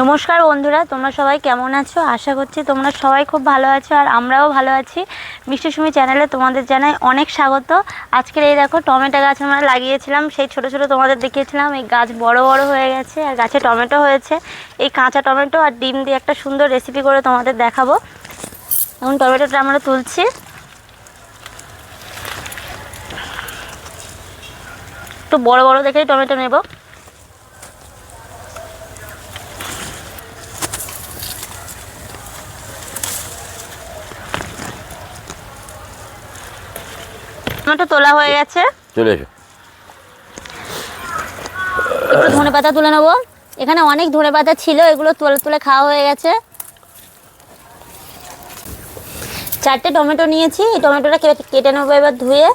নমস্কার বন্ধুরা, তোমরা সবাই কেমন আছো? আশা করছি তোমরা সবাই খুব ভালো আছো আর আমরাও ভালো আছি। মিষ্টি সুমি চ্যানেলে তোমাদের জানাই অনেক স্বাগত। আজকের এই দেখো, টমেটো গাছ আমরা লাগিয়েছিলাম, সেই ছোট ছোট তোমাদের দেখিয়েছিলাম। এই গাছ বড় বড় হয়ে গেছে আর গাছে টমেটো হয়েছে। এই কাঁচা টমেটো আর ডিম দিয়ে একটা সুন্দর রেসিপি করে তোমাদের দেখাবো। এখন টমেটোটা আমরা তুলছি। একটু বড় বড় দেখেই টমেটো নেব। টমেটো তোলা হয়ে গেছে। চলে এসো। একটু ধনে পাতা তুলে নেব। এখানে অনেক ধনে পাতা ছিল এগুলো তুলে তুলে খাওয়া হয়ে গেছে। চারটে টমেটো নিয়েছি এই টমেটোটা কেটে- কেটে নেব এবার ধুয়ে।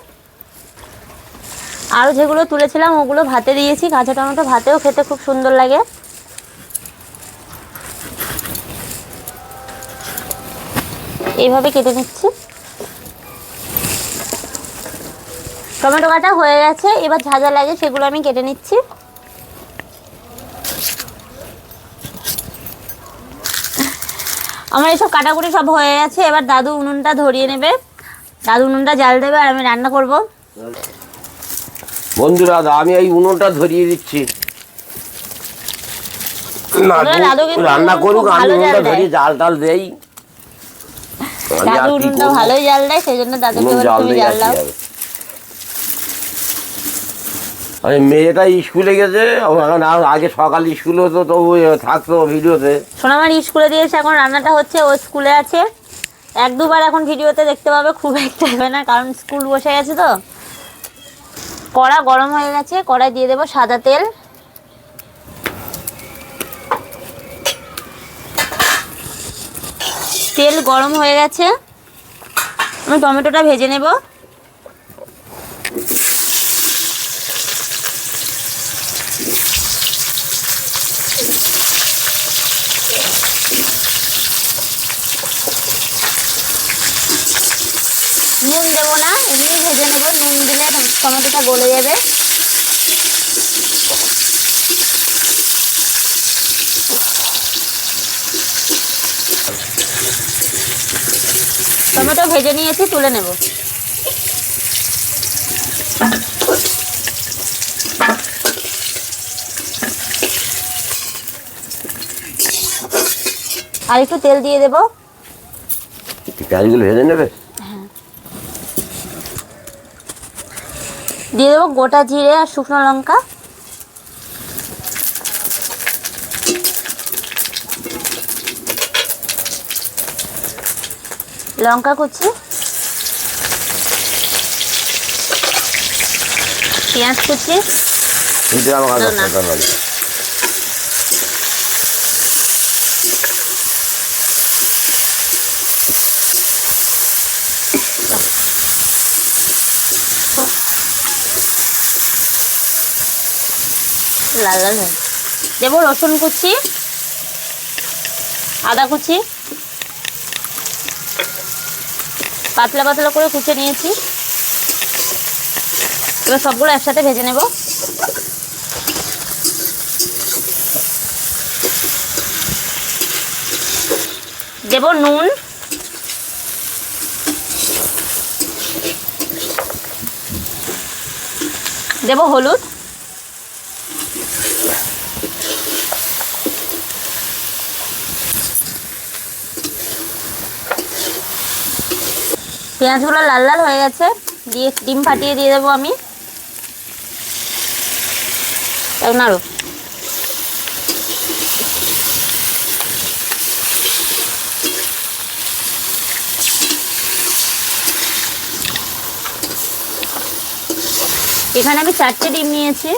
আরও যেগুলো তুলেছিলাম ওগুলো ভাতে দিয়েছি। কাঁচা টমেটো ভাতেও খেতে খুব সুন্দর লাগে। এইভাবে কেটে নিচ্ছি। টমেটো কাটা হয়ে গেছে এবার যা যা লাগে সেগুলো আমি কেটে নিচ্ছি। আমার এসব কাটাকুটি সব হয়ে গেছে এবার দাদু উনুনটা ধরিয়ে নেবে। দাদু উনুনটা জাল দেবে আর আমি রান্না করব। বন্ধুরা আমি এই উনুনটা ধরিয়ে দিচ্ছি। রান্না করুক আমি উনুনটা ধরিয়ে জাল টাল দেই। দাদু উনুনটা ভালোই জাল দেয় সেই জন্য দাদুকে জাল দাও। আরে মেয়েটা স্কুলে গেছে এখন আগে সকাল স্কুল হতো, তো থাকতো ভিডিওতে। সোনামার স্কুলে দিয়েছে, এখন রান্নাটা হচ্ছে, ও স্কুলে আছে। এক দুবার এখন ভিডিওতে দেখতে পাবে, খুব একটা হবে না, কারণ স্কুল বসে গেছে তো। কড়া গরম হয়ে গেছে, কড়াই দিয়ে দেবো সাদা তেল। তেল গরম হয়ে গেছে। আমি টমেটোটা ভেজে নেব। নুন দেবো না, এমনি ভেজে নেব, নুন দিলে টম- টমেটোটা গলে যাবে। টমেটো ভেজে নিয়েছি, তুলে নেব। আর একটু তেল দিয়ে দেবো। পেঁয়াজগুলো ভেজে নেবে? দিয়ে দেবো গোটা জিরে আর শুকনো লঙ্কা। লঙ্কা কুচি। পেঁয়াজ কুচি কিন্তু আমার কাছে না, না। দরকার নেই। লাল লাল হয়ে দেবো রসুন কুচি, আদা কুচি। পাতলা পাতলা করে কুচে নিয়েছি। এবার সবগুলো একসাথে ভেজে নেব। দেব নুন। দেব হলুদ। পেঁয়াজগুলো লাল লাল হয়ে গেছে, দিয়ে ডিম ফাটিয়ে দিয়ে দেবো আমি। এখানে আমি চারটে ডিম নিয়েছি।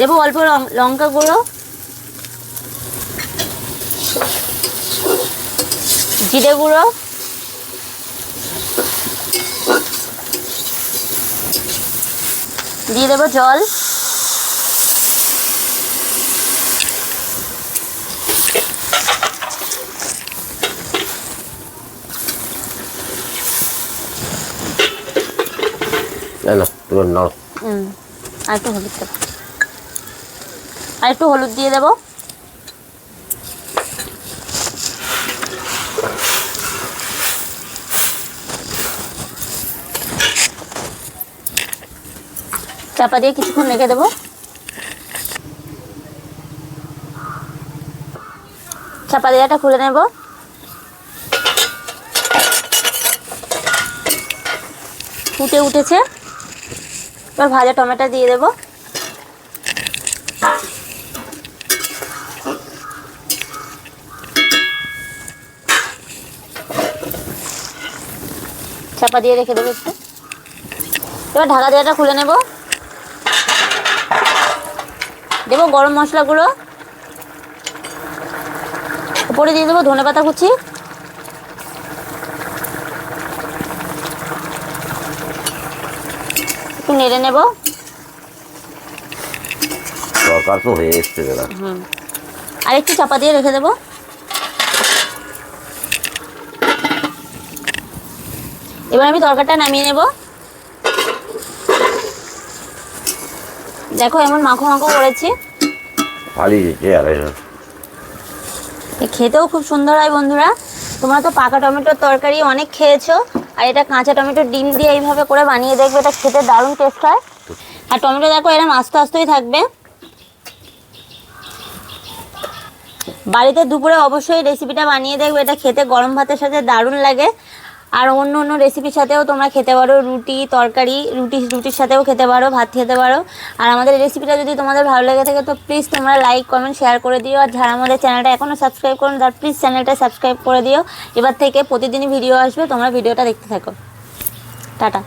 দেবো অল্প লঙ্কা গুঁড়ো। জিরে গুঁড়ো। দিয়ে দেবো জল। না আর তো হলুদ আর একটু হলুদ দিয়ে দেবো। চাপা দিয়ে কিছুক্ষণ রেখে দেবো। চাপা দেওয়াটা খুলে নেব। ফুটে উঠেছে। এবার ভাজা টমেটো দিয়ে দেবো। চাপা দিয়ে রেখে দেবো একটু। এবার ঢাকা দেওয়াটা খুলে নেব। দেবো গরম মশলাগুলো। উপরে দিয়ে দেবো ধনে পাতা কুচি। একটু নেড়ে নেব। দরকার তো হয়ে এসছে হুম। আর একটু চাপা দিয়ে রেখে দেবো। এবার আমি তরকারিটা নামিয়ে নেব। দেখো এমন মাখো মাখো করেছি। খেতেও খুব সুন্দর হয় বন্ধুরা। তোমরা তো পাকা টমেটোর তরকারি অনেক খেয়েছো আর এটা কাঁচা টমেটো ডিম দিয়ে এইভাবে করে বানিয়ে দেখবে এটা খেতে দারুণ টেস্ট হয়। আর টমেটো দেখো এরকম আস্তে আস্তেই থাকবে। বাড়িতে দুপুরে অবশ্যই রেসিপিটা বানিয়ে দেখবে এটা খেতে গরম ভাতের সাথে দারুণ লাগে। আর অন্য অন্য রেসিপির সাথেও তোমরা খেতে পারো রুটি, তরকারি, রুটি, রুটির সাথেও খেতে পারো, ভাত খেতে পারো। আর আমাদের রেসিপিটা যদি তোমাদের ভালো লেগে থাকে, তো প্লিজ তোমরা লাইক কমেন্ট শেয়ার করে দিও। আর যারা আমাদের চ্যানেলটা এখনও সাবস্ক্রাইব করো তার প্লিজ চ্যানেলটা সাবস্ক্রাইব করে দিও। এবার থেকে প্রতিদিনই ভিডিও আসবে, তোমরা ভিডিওটা দেখতে থাকো। টাটা।